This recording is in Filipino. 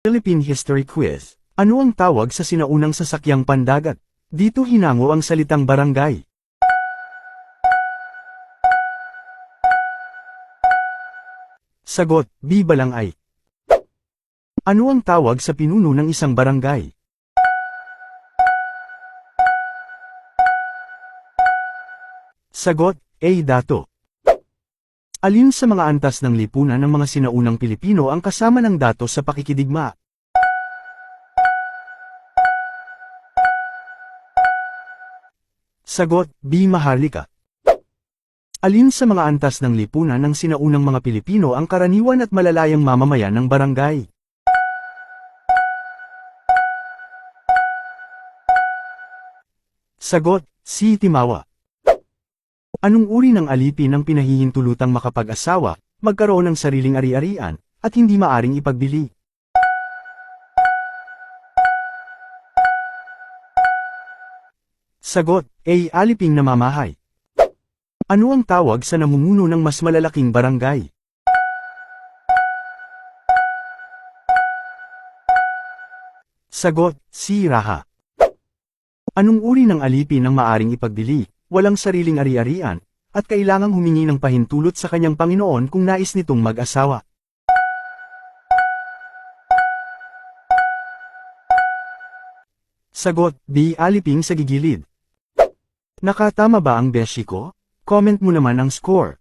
Philippine History Quiz. Ano ang tawag sa sinaunang sasakyang pandagat? Dito hinango ang salitang barangay. Sagot, B balangay. Ano ang tawag sa pinuno ng isang barangay? Sagot, A dato. Alin sa mga antas ng lipunan ng mga sinaunang Pilipino ang kasama ng dato sa pakikidigma? Sagot, B maharlika. Alin sa mga antas ng lipunan ng sinaunang mga Pilipino ang karaniwan at malalayang mamamayan ng barangay? Sagot, C timawa. Anong uri ng alipin ang pinahihintulutang makapag-asawa, magkaroon ng sariling ari-arian, at hindi maaring ipagbili? Sagot, A. Aliping namamahay. Ano ang tawag sa namumuno ng mas malalaking barangay? Sagot, C. Raha. Anong uri ng alipin ang maaring ipagbili, walang sariling ari-arian, at kailangang humingi ng pahintulot sa kanyang Panginoon kung nais nitong mag-asawa? Sagot, B. Aliping sa gigilid. Nakatama ba ang beshi ko? Comment mo naman ang score.